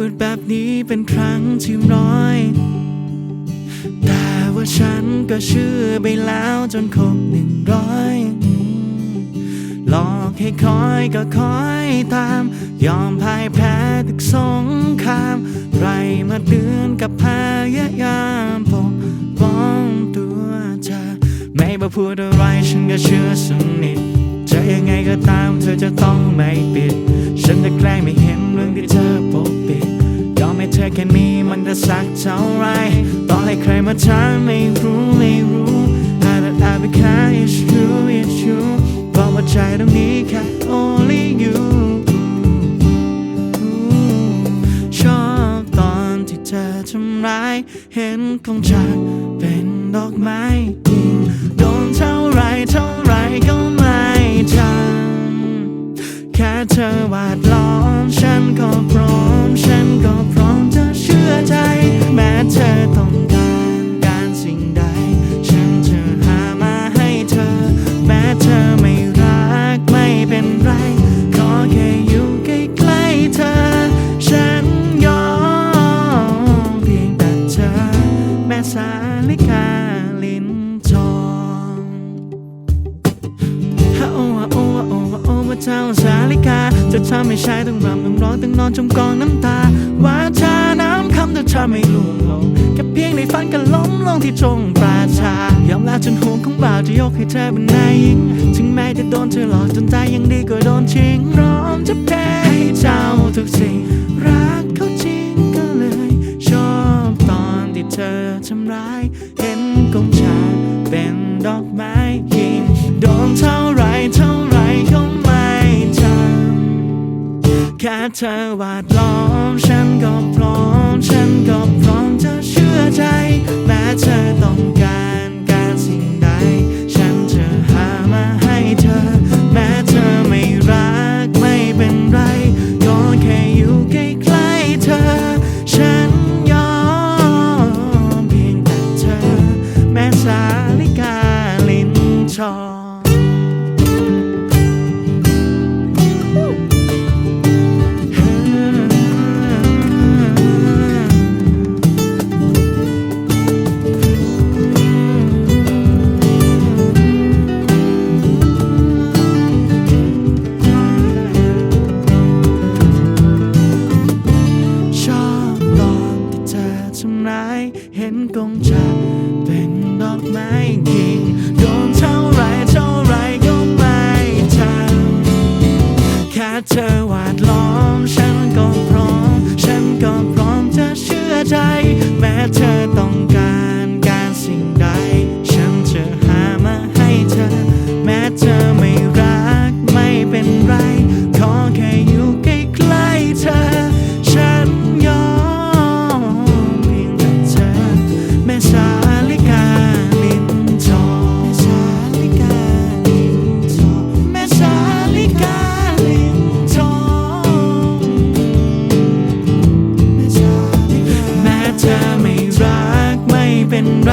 พูดแบบนี้เป็นครั้งที่ร้อย แต่ว่าฉันก็เชื่อไปแล้วจนครบหนึ่งร้อยหลอกให้คอยก็คอยตาม ยอมพ่ายแพ้ทุกสงคราม ไรมาเดือนกับพยายามปกป้องตัวเธอ ไม่มาพูดอะไรฉันก็เชื่อสนิทจะยังไงก็ตามเธอจะต้องไม่ปิด ค่นี้มันจะสักเท่าไรต่อให้ใครมาถามไม่รู้ไม่รู้ I don't have a care it's true it's true บอกว่าใจตรงนี้แค่ only you ชอบตอนที่เธอทำร้าย เห็นของฉันเป็นดอกไม้ยิงโดนเท่าไรเท่าไรก็ไม่จำแค่เธอวาด สาลิกาลิ้นทองฮะโอ้ฮะโอ้ฮะโอ้ฮะโอ้พระเจ้าสาลิกาจะทำให้ชายต้องรำต้องร้องต้องนอนจมกองน้ำตาว่าชาน้ำคำจะทำให้ลุ่มลงแค่เพียงในฝันก็ล้มลงที่ตรงปราชายอมลาจนหัวของบ่าวจะยกให้เธอเป็นนายหญิงถึงแม้จะโดนเธอหลอกจนตายยังดีกว่าโดนชิงร้อมจะแพ้ให้เจ้าทุกสิ่ง เธอวาดล้อมฉันก็พร้อม ฉันก็พร้อมจะเชื่อใจ แม้เธอต้องการการสิ่งใด ฉันจะหามาให้เธอ แม้เธอไม่รักไม่เป็นไร ก็แค่อยู่ใกล้ๆเธอ ฉันยอมเพียงแต่เธอ แม้สาลิกาลิ้นทอ ไหน เห็นกงจักเป็นดอกไม้กิ่งโดนเท่าไรเท่าไรก็ไม่จำแค่เธอวาดล้อม ฉันก็พร้อม ฉันก็พร้อมจะเชื่อใจ แม้เธอ รักไม่เป็นไร